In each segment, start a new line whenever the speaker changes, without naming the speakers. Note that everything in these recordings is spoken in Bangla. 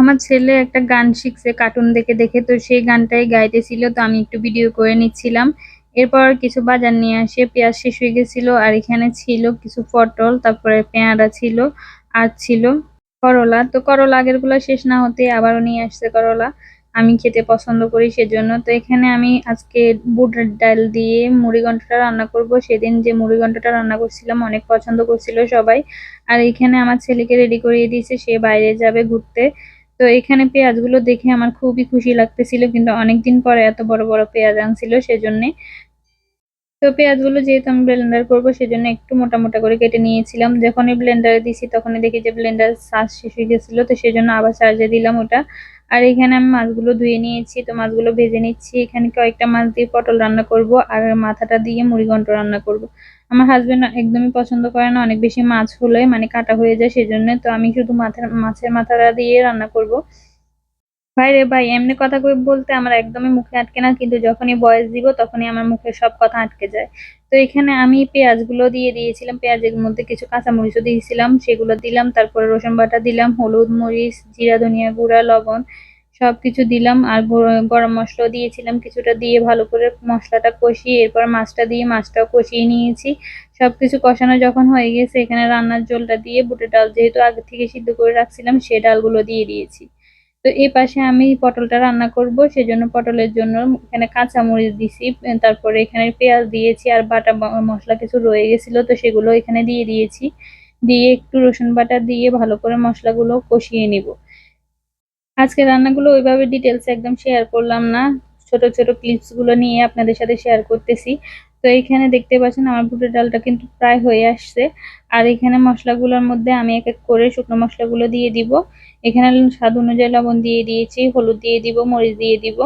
আমার ছেলে একটা গান শিখছে কার্টুন দেখে দেখে, তো সেই গানটাই গাইতেছিল, তো আমি একটু ভিডিও করে নিচ্ছিলাম। এরপর কিছু বাজার নিয়ে আসে, পেঁয়াজ শেষ হয়ে গেছিল, আর এখানে ছিল কিছু পটল, তারপরে পেঁয়ারা ছিল, আর ছিল করলা। তো করলা আগেরগুলা শেষ না হতে আবারও নিয়ে আসছে করলা। আমি খেতে পছন্দ করি সেজন্য। তো এখানে আমি আজকে বুটের ডাল দিয়ে মুড়ি ঘন্টটা রান্না করব। সেদিন যে মুড়ি ঘন্টটা রান্না করছিলাম, অনেক পছন্দ করছিল সবাই। আর এখানে আমার ছেলেকে রেডি করিয়ে দিয়েছে, সে বাইরে যাবে ঘুরতে। তো এখানে পেঁয়াজগুলো দেখে আমার খুবই খুশি লাগতেছিল, কিন্তু অনেকদিন পরে এত বড় বড় পেঁয়াজ আনছিল, সেজন্যে তো পেঁয়াজগুলো যেহেতু আমি ব্লেন্ডার করব, সেজন্য একটু মোটা মোটা করে কেটে নিয়েছিলাম যখনই ব্লেন্ডারে দিছি, তখনই দেখি যে ব্লেন্ডার চার্জ শেষ হয়ে গেছিল, তো সেজন্য আবার চার্জে দিলাম ওটা আর এখানে আমি মাছগুলো ধুয়ে নিয়েছি, তো মাছগুলো ভেজে নিচ্ছি এখানে কয়েকটা মাছ দিয়ে পটল রান্না করব, আর মাথাটা দিয়ে মুড়িঘণ্ট রান্না করব। আমার হাজব্যান্ড একদমই পছন্দ করে না, অনেক বেশি মাছ হলে মানে কাটা হয়ে যায়, সেজন্য তো আমি শুধু মাথার, মাছের মাথাটা দিয়ে রান্না করব। ভাই রে ভাই, এমনি কথা বলতে আমার একদমই মুখে আটকে না, কিন্তু যখনই বয়স দিব তখনই আমার মুখে সব কথা আটকে যায়। তো এখানে আমি পেঁয়াজগুলো দিয়ে দিয়েছিলাম, পেঁয়াজের মধ্যে কিছু কাঁচামরিচও দিয়েছিলাম, সেগুলো দিলাম, তারপরে রসুন বাটা দিলাম, হলুদ মরিচ, জিরা, ধনিয়া গুঁড়া, লবণ সব কিছু দিলাম, আর গরম মশলাও দিয়েছিলাম কিছুটা দিয়ে ভালো করে মশলাটা কষিয়ে, এরপর মাছটা দিয়ে মাছটাও কষিয়ে নিয়েছি। সব কিছু কষানো যখন হয়ে গেছে, এখানে রান্নার জলটা দিয়ে বুটের ডাল যেহেতু আগে থেকে সিদ্ধ করে রাখছিলাম, সে ডালগুলো দিয়ে দিয়েছি। তো এই পাশে আমি পটলটা রান্না করব, সেজন্য পটলের জন্য এখানে কাঁচা মরিচ দিছি, তারপরে এখানে পেঁয়াজ দিয়েছি আর বাটা মশলা কিছু রয়ে গেছিল, তো সেগুলো এখানে দিয়ে দিয়েছি। দিয়ে একটু রসুন বাটা দিয়ে ভালো করে মশলাগুলো কষিয়ে নিব। আজকে রান্নাগুলো ওইভাবে ডিটেলস একদম শেয়ার করলাম না, ছোট ছোট ক্লিপসগুলো নিয়ে আপনাদের সাথে শেয়ার করতেছি। তো এইখানে দেখতে পাচ্ছেন আমার বুটের ডালটা কিন্তু প্রায় হয়ে আসছে। আর এখানে মশলাগুলোর মধ্যে আমি এক এক করে শুকনো মশলাগুলো দিয়ে দিব। এখানে স্বাদ অনুযায়ী লবণ দিয়ে দিয়েছি, হলুদ দিয়ে দিব, মরিচ দিয়ে দিব।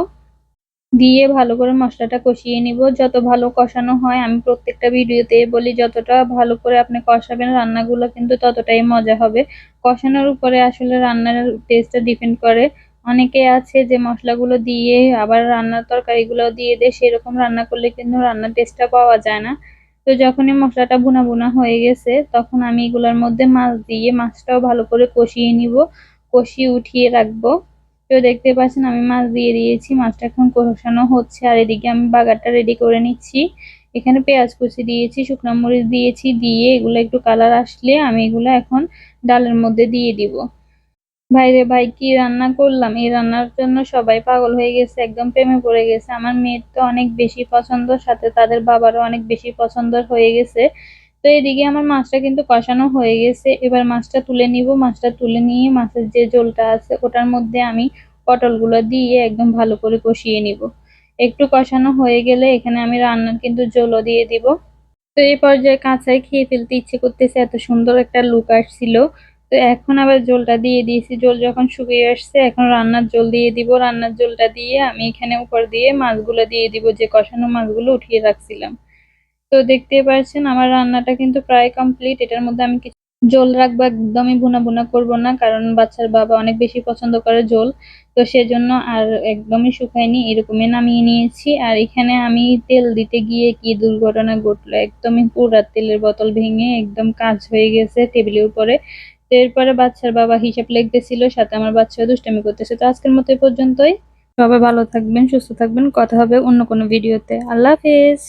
দিয়ে ভালো করে মশলাটা কষিয়ে নিব। যত ভালো কষানো হয়, আমি প্রত্যেকটা ভিডিওতে বলি, যতটা ভালো করে আপনি কষাবেন রান্নাগুলো কিন্তু ততটাই মজা হবে। কষানোর উপরে আসলে রান্নার টেস্টটা ডিপেন্ড করে। অনেকে আছে যে মশলাগুলো দিয়ে আবার রান্নার তরকারিগুলো দিয়ে দেয়, সেরকম রান্না করলে কিন্তু রান্নার টেস্টটা পাওয়া যায় না। তো যখনই মশলাটা বুনা বুনা হয়ে গেছে, তখন আমি এগুলোর মধ্যে মাছ দিয়ে মাছটাও ভালো করে কষিয়ে নিব, কষিয়ে উঠিয়ে রাখব। তো দেখতে পাচ্ছেন আমি মাছ দিয়ে দিয়েছি, মাছটা এখন কষানো হচ্ছে। আর এদিকে আমি বাগারটা রেডি করে নিচ্ছি। এখানে পেঁয়াজ কুচি দিয়েছি, শুকনো মরিচ দিয়েছি, দিয়ে এগুলো একটু কালার আসলে আমি এগুলো এখন ডালের মধ্যে দিয়ে দিব। ভাইরে ভাই, কি রান্না করলাম? এই রান্নার জন্য সবাই পাগল হয়ে গেছে, একদম প্রেমে পড়ে গেছে। আমার মেয়ের তো অনেক বেশি পছন্দ, সাথে তাদের বাবারও অনেক বেশি পছন্দ হয়ে গেছে। তো এদিকে আমার মাছটা কিন্তু কষানো হয়ে গেছে। এবার মাছটা তুলে নিব। মাছটা তুলে নিয়ে মাছের যে জলটা আছে, ওটার মধ্যে আমি পটলগুলো দিয়ে একদম ভালো করে কষিয়ে নিব। একটু কষানো হয়ে গেলে এখানে আমি রান্নার কিন্তু জলও দিয়ে দিব। তো এই পর্যায়ে কাঁচাই খেয়ে ফেলতে ইচ্ছে করতেছে, এত সুন্দর একটা লুক আসছিল। তো এখন আবার জলটা দিয়ে দিয়েছি। জল যখন শুকিয়ে আসছে, এখন রান্নার জল দিয়ে দিব। রান্নার জলটা দিয়ে আমি এখানে উপর দিয়ে মাছগুলো দিয়ে দিব, যে কষানো মাছগুলো উঠিয়ে রাখছিলাম। তো দেখতে পাচ্ছেন, আমার রান্নাটা কিন্তু প্রায় কমপ্লিট এটার মধ্যে আমি কিছু জল রাখব, একদমই বুনা বুনা করব না, কারণ বাচ্চার বাবা অনেক বেশি পছন্দ করে জল। তো সেজন্য আর একদমই শুকায়নি, এরকমই নামিয়ে নিয়েছি। আর এখানে আমি তেল দিতে গিয়ে কি দুর্ঘটনা ঘটলো, একদমই পুরা তেলের বোতল ভেঙে একদম কাজ হয়ে গেছে টেবিলের উপরে। এরপরে বাচ্চার বাবা হিসাব লিখতেছিল, সাথে আমার বাচ্চা দুষ্টামি করতেছে। তো আজকের মতো পর্যন্তই। সবাই ভালো থাকবেন, সুস্থ থাকবেন। কথা হবে অন্য কোনো ভিডিওতে। আল্লাহ হাফেজ।